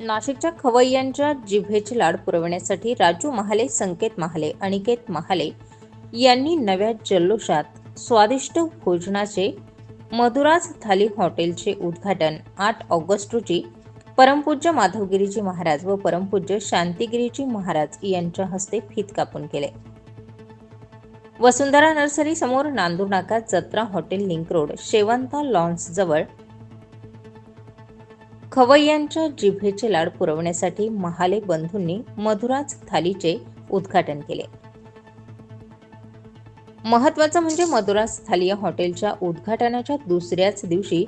नाशिकच्या खवय्यांच्या जिभेची लाड पुरवण्यासाठी राजू महाले संकेत महाले अनिकेत महाले यांनी नव्या जल्लोषात स्वादिष्ट भोजनाचे मधुराज थाली हॉटेलचे उद्घाटन आठ ऑगस्ट रोजी परमपूज्य माधवगिरीजी महाराज व परमपूज्य शांतिगिरीजी महाराज यांच्या हस्ते फीत कापून केले. वसुंधरा नर्सरी समोर नांदूर नाका Jatra hotel link road Shevanta lawns जवळ खवय्यांच्या जिभेचे लाड पुरवण्यासाठी महाले बंधूंनी मधुराज थालीचे उद्घाटन केले. महत्वाचं म्हणजे मधुराज थाली या हॉटेलच्या उद्घाटनाच्या दुसऱ्याच दिवशी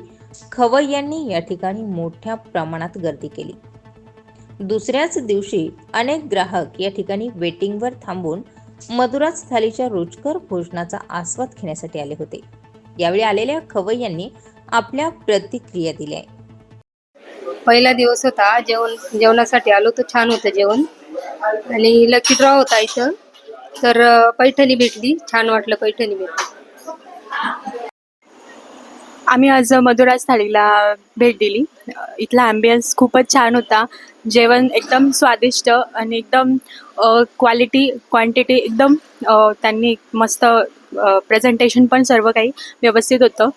खवय्यांनी या ठिकाणी मोठ्या प्रमाणात गर्दी केली. दुसऱ्याच दिवशी अनेक ग्राहक या ठिकाणी वेटिंगवर थांबून मधुराज थालीच्या रुचकर भोजनाचा आस्वाद घेण्यासाठी आले होते. यावेळी आलेल्या खवय्यांनी आपल्या प्रतिक्रिया दिल्या. पहिला दिवस होता. जेवण जेवणासाठी आलो तर छान होतं जेवण. आणि लकी ड्रॉ होता इथं. तर पैठणी भेटली. छान वाटलं पैठणी भेटली. आम्ही आज मधुराज थाळीला भेट दिली. इथला ॲम्बियन्स खूपच छान होता. जेवण एकदम स्वादिष्ट आणि एकदम क्वालिटी क्वांटिटी एकदम त्यांनी मस्त प्रेझेंटेशन पण सर्व काही व्यवस्थित होतं.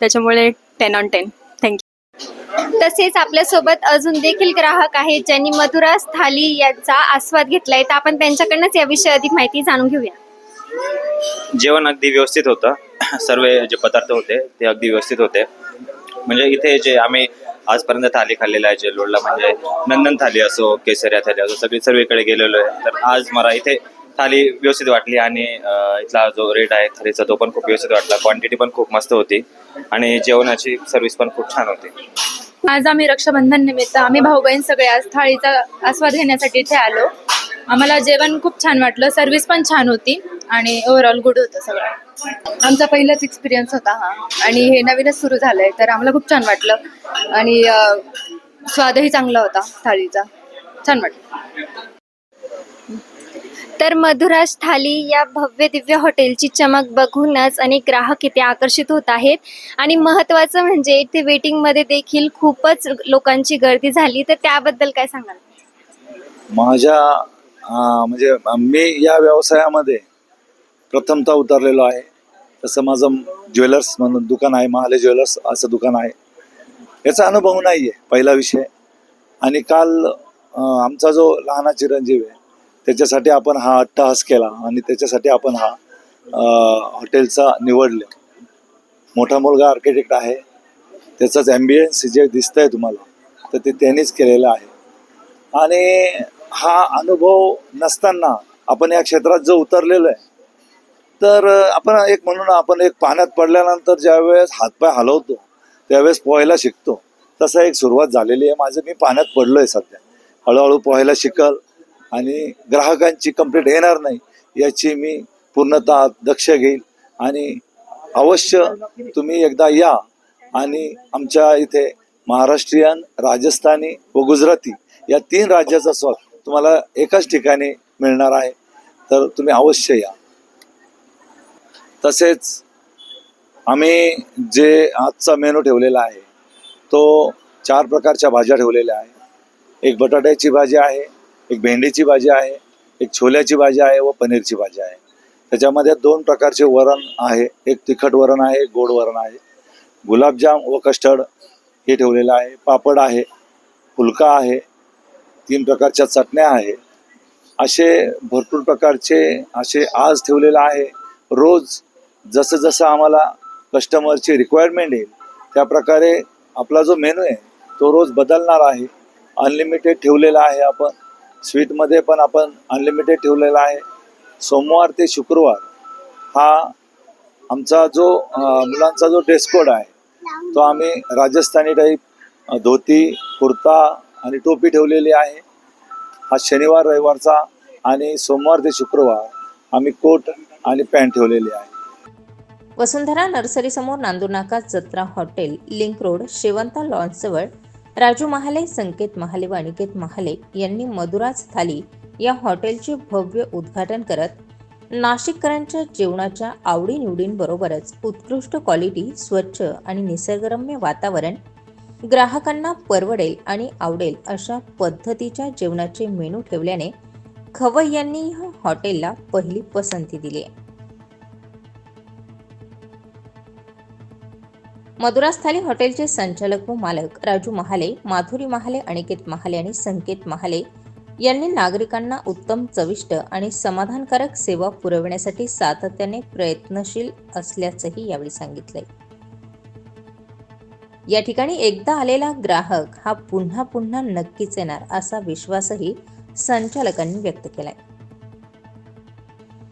त्याच्यामुळे टेन ऑन टेन तसेच आपल्यासोबत अजून देखील ग्राहक आहेत ज्यांनी मधुरास थाली याचा आस्वाद घेतलाय. तर आपण त्यांच्याकडनंच याविषयी अधिक माहिती जाणून घेऊया. जेवण अगदी व्यवस्थित होतं. सर्व जे पदार्थ होते ते अगदी व्यवस्थित होते. म्हणजे इथे जे आम्ही आजपर्यंत थाली खाल्लेलं आहे जेलोडला म्हणजे नंदन थाली असो केसऱ्या थाली असो सगळी सर्वीकडे गेलेलो आहे. तर आज मला इथे थाली व्यवस्थित वाटली आणि इथला जो रेट आहे थालीचा तो पण खूप व्यवस्थित वाटला. क्वांटिटी पण खूप मस्त होती. आणि जेवणाची सर्व्हिस पण खूप छान होती. आज आम्ही रक्षाबंधन निमित्त आम्ही भाऊ बहीण सगळे आज थाळीचा आस्वाद घेण्यासाठी इथे आलो. आम्हाला जेवण खूप छान वाटलं सर्विस पण छान होती आणि ओव्हरऑल गुड होतं सगळं. आमचा पहिलाच एक्सपिरियन्स होता हा आणि हे नवीनच सुरू झालंय तर आम्हाला खूप छान वाटलं. आणि स्वादही चांगला होता थाळीचा. छान वाटलं. तर मधुराज थाली या भव्य दिव्य हॉटेलची चमक बघूनच अनेक ग्राहक इथे आकर्षित होत आहेत. आणि महत्त्वाचं म्हणजे इथे वेटिंगमध्ये देखील खूपच लोकांची गर्दी झाली. तर त्याबद्दल काय सांगाल? माझ्या अं, म्हणजे मी या व्यवसायामध्ये प्रथमतः उतरलेलो आहे. तसं माझं ज्वेलर्स म्हणून दुकान आहे महाले ज्वेलर्स असं दुकान आहे. याचा अनुभव नाही आहे पहिला विषय. आणि काल अं, आमचा जो लहाना चिरंजीव आहे त्याच्यासाठी आपण हा अट्टहास केला आणि त्याच्यासाठी आपण हा हॉटेलचा निवडले. मोठा मुलगा आर्किटेक्ट आहे. त्याचाच ॲम्बियन्स जे दिसतंय तुम्हाला. तर ते त्यांनीच केलेलं आहे. आणि हा अनुभव नसताना आपण या क्षेत्रात जो उतरलेलो आहे तर आपण एक म्हणून आपण एक पाण्यात पडल्यानंतर ज्यावेळेस हातपाय हलवतो त्यावेळेस पोहायला शिकतो. तसा एक सुरुवात झालेली आहे. माझं मी पाण्यात पडलो आहे सध्या. हळूहळू पोहायला शिकल. आणि ग्राहकांची कंप्लेंट येणार नाही याची मी पूर्णतः दक्ष घेईल. आणि अवश्य तुम्ही एकदा या आणि आमच्या इथे महाराष्ट्रीयन राजस्थानी व गुजराती या तीन राज्याचा स्वाद तुम्हाला एकाच ठिकाणी मिळणार आहे तर तुम्ही अवश्य या. तसेच आम्ही जे आजचा मेनू ठेवलेला आहे तो चार प्रकारच्या भाज्या ठेवलेल्या आहे एक बटाट्याची भाजी आहे एक भेंडीची भाजी आहे एक छोल्याची भाजी आहे व पनीरची भाजी आहे. त्याच्यामध्ये दोन प्रकारचे वरण आहे एक तिखट वरण आहे एक गोड वरण आहे. गुलाबजाम व कस्टर्ड हे ठेवलेलं आहे. पापड आहे फुलका आहे तीन प्रकारच्या चटण्या आहे. असे भरपूर प्रकारचे असे आज ठेवलेलं आहे. रोज जसं जसं आम्हाला कस्टमरची रिक्वायरमेंट येईल त्या प्रकारे आपला जो मेनू आहे तो रोज बदलणार आहे. अनलिमिटेड ठेवलेला आहे आपण. स्वीटमध्ये पण आपण अनलिमिटेड ठेवलेला आहे. सोमवार ते शुक्रवार हा आमचा जो मुलांचा जो ड्रेस कोड आहे तो आम्ही राजस्थानी टाईप धोती कुर्ता आणि टोपी ठेवलेली आहे. हा शनिवार रविवारचा आणि सोमवार ते शुक्रवार आम्ही कोट आणि पॅन्ट ठेवलेली आहे. वसुंधरा नर्सरी समोर नांदूर नाका Jatra hotel link road Shevanta lawns जवळ राजू महाले संकेत महाले व अनिकेत महाले यांनी मधुराज थाली या हॉटेलचे भव्य उद्घाटन करत नाशिककरांच्या जेवणाच्या आवडीनिवडींबरोबरच उत्कृष्ट क्वालिटी स्वच्छ आणि निसर्गरम्य वातावरण ग्राहकांना परवडेल आणि आवडेल अशा पद्धतीच्या जेवणाचे मेनू ठेवल्याने खवय्यांनी या हॉटेलला पहिली पसंती दिली आहे. मधुरास्थाली हॉटेलचे संचालक व मालक राजू महाले माधुरी महाले अनिकेत महाले आणि संकेत महाले यांनी नागरिकांना उत्तम चविष्ट आणि समाधानकारक सेवा पुरविण्यासाठी सातत्याने प्रयत्नशील असल्याचंही यावेळी सांगितलंय. या ठिकाणी एकदा आलेला ग्राहक हा पुन्हा पुन्हा नक्कीच येणार असा विश्वासही संचालकांनी व्यक्त केलाय.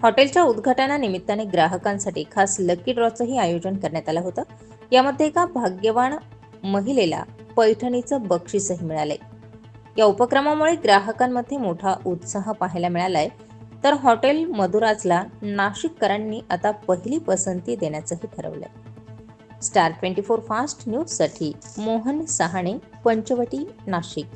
हॉटेलच्या उद्घाटनानिमित्ताने ग्राहकांसाठी खास लकी ड्रॉचंही आयोजन करण्यात आलं होतं. यामध्ये एका भाग्यवान महिलेला पैठणीचं बक्षीसही मिळालंय. या उपक्रमामुळे ग्राहकांमध्ये मोठा उत्साह पाहायला मिळालाय. तर हॉटेल मधुराजला नाशिककरांनी आता पहिली पसंती देण्याचंही ठरवलंय. स्टार ट्वेंटी फोर फास्ट न्यूजसाठी मोहन सहाणे पंचवटी नाशिक.